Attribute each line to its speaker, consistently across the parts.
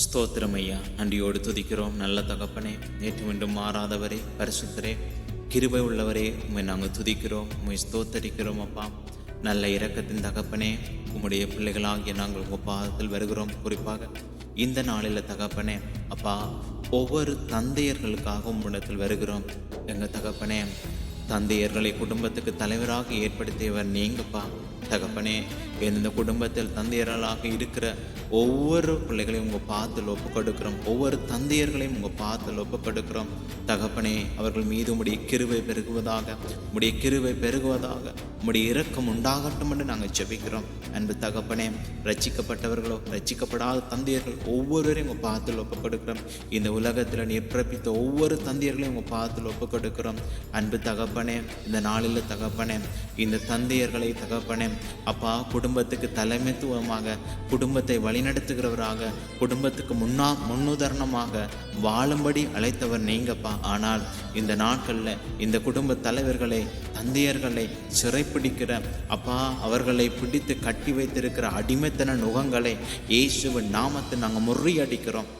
Speaker 1: ஸ்தோத்திரம் ஐயா. நன்றியோடு துதிக்கிறோம். நல்ல தகப்பனே நேற்று மீண்டும் மாறாதவரே பரிசுத்தரே கிருபை உள்ளவரே உம்மை நாங்கள் துதிக்கிறோம் உம்மை ஸ்தோத்தரிக்கிறோம் அப்பா. நல்ல இரக்கத்தின் தகப்பனே உம்முடைய பிள்ளைகளாகிய நாங்கள் உங்கள் பாதத்தில் வருகிறோம். குறிப்பாக இந்த நாளில் தகப்பனே அப்பா ஒவ்வொரு தந்தையர்களுக்காக உம்மிடத்தில் வருகிறோம். எங்கள் தகப்பனே தந்தையர்களை குடும்பத்துக்கு தலைவராக ஏற்படுத்தியவர் நீங்கப்பா. தகப்பனே எந்தெந்த குடும்பத்தில் தந்தையர்களாக இருக்கிற ஒவ்வொரு பிள்ளைகளையும் உங்கள் பார்த்து ஒப்பு கொடுக்கிறோம் ஒவ்வொரு தந்தையர்களையும் உங்கள் பார்த்து ஒப்பு கொடுக்கிறோம் தகப்பனே அவர்கள் மீது உடைய கிருவை பெருகுவதாக உடைய கிருவை பெருகுவதாக உடைய இரக்கம் உண்டாகட்டும் என்று நாங்கள் ஜெபிக்கிறோம். அன்பு தகப்பனே ரச்சிக்கப்பட்டவர்களோ ரட்சிக்கப்படாத தந்தையர்கள் ஒவ்வொருவரையும் உங்கள் பார்த்து ஒப்பு கொடுக்கிறோம் இந்த உலகத்தில் நீர் பிறப்பித்த ஒவ்வொரு தந்தையர்களையும் உங்கள் பார்த்து ஒப்பு கொடுக்கிறோம் அன்பு தகப்பனே இந்த நாளில் தகப்பனே இந்த தந்தையர்களை தகப்பனே அப்பா குடும்பத்துக்கு தலைமைத்துவமாக குடும்பத்தை வழிநடத்துகிறவராக குடும்பத்துக்கு முன்னா முன்னுதாரணமாக வாழும்படி அழைத்தவர் நீங்கப்பா. ஆனால் இந்த நாட்களில் இந்த குடும்ப தலைவர்களை தந்தையர்களை சிறைப்பிடிக்கிற அப்பா அவர்களை பிடித்து கட்டி வைத்திருக்கிற அடிமைத்தன நுகங்களை இயேசுவின் நாமத்தை நாங்கள் முறியடிக்கிறோம்.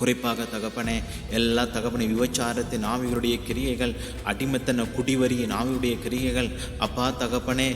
Speaker 1: குறிப்பாக தகப்பனே எல்லா தகப்பனை விபச்சாரத்தின் ஆவிகளுடைய கிரியைகள் அடிமத்தன குடிவரியின் ஆவியுடைய கிரியைகள். அப்பா தகப்பனே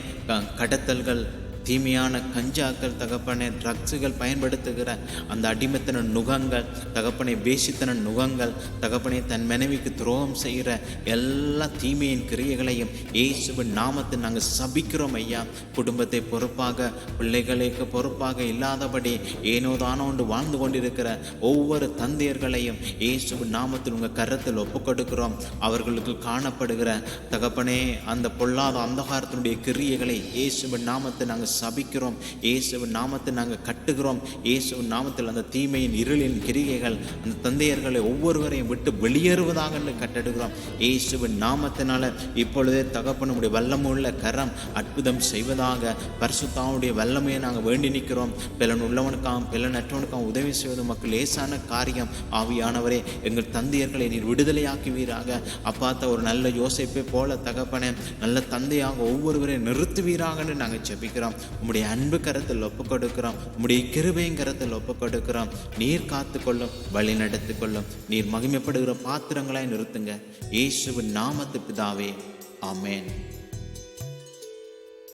Speaker 1: கடத்தல்கள் தீமையான கஞ்சாக்கள் தகப்பனை ட்ரக்ஸுகள் பயன்படுத்துகிற அந்த அடிமைத்தன நுகங்கள் தகப்பனை வேசித்தன நுகங்கள் தகப்பனை தன் மனைவிக்கு துரோகம் செய்கிற எல்லா தீமையின் கிரியைகளையும் இயேசுவின் நாமத்தை நாங்கள் சபிக்கிறோம் ஐயா. குடும்பத்தை பொறுப்பாக பிள்ளைகளுக்கு பொறுப்பாக இல்லாதபடி ஏனோ ஒன்று வாழ்ந்து கொண்டிருக்கிற ஒவ்வொரு தந்தையர்களையும் இயேசுவின் நாமத்தில் உங்கள் கரத்தில் ஒப்புக்கொடுக்கிறோம். அவர்களுக்கு காணப்படுகிற தகப்பனே அந்த பொல்லாத அந்தகாரத்தினுடைய கிரியைகளை இயேசுவின் நாமத்தை நாங்கள் சபிக்கிறோம். இயேசுவின் நாமத்தை நாங்கள் கட்டுகிறோம். இயேசுவின் நாமத்தில் அந்த தீமையின் இருளின் கிரிகைகள் அந்த தந்தையர்களை ஒவ்வொருவரையும் விட்டு வெளியேறுவதாக கட்டெடுக்கிறோம் இயேசுவின் நாமத்தினால இப்பொழுதே தகப்பனுடைய வல்லமுள்ள கரம் அற்புதம் செய்வதாக பரிசுத்தாவுடைய வல்லமையை நாங்கள் வேண்டி நிற்கிறோம். பிலன் உள்ளவனுக்காகவும் பிலன் அற்றவனுக்காகவும் உதவி செய்வது மக்கள் லேசான காரியம். ஆவியானவரே எங்கள் தந்தையர்களை நீர் விடுதலையாக்குவீராக. அப்பாத்த ஒரு நல்ல யோசிப்பை போல தகப்பனே நல்ல தந்தையாக ஒவ்வொருவரையும் நிறுத்துவீராகன்னு நாங்கள் ஜெபிக்கிறோம். உம்முடைய அன்பு கரத்தில் ஒப்பு கொடுக்கிறோம் உம்முடைய கிருபையும் கரத்தில் ஒப்பு கொடுக்கிறோம் நீர் காத்துக்கொள்ளும் வழி நடத்திக் கொள்ளும் நீர் மகிமைப்படுகிற பாத்திரங்களாய் நிறுத்துங்க. இயேசுவின் நாமத்து பிதாவே. ஆமேன்.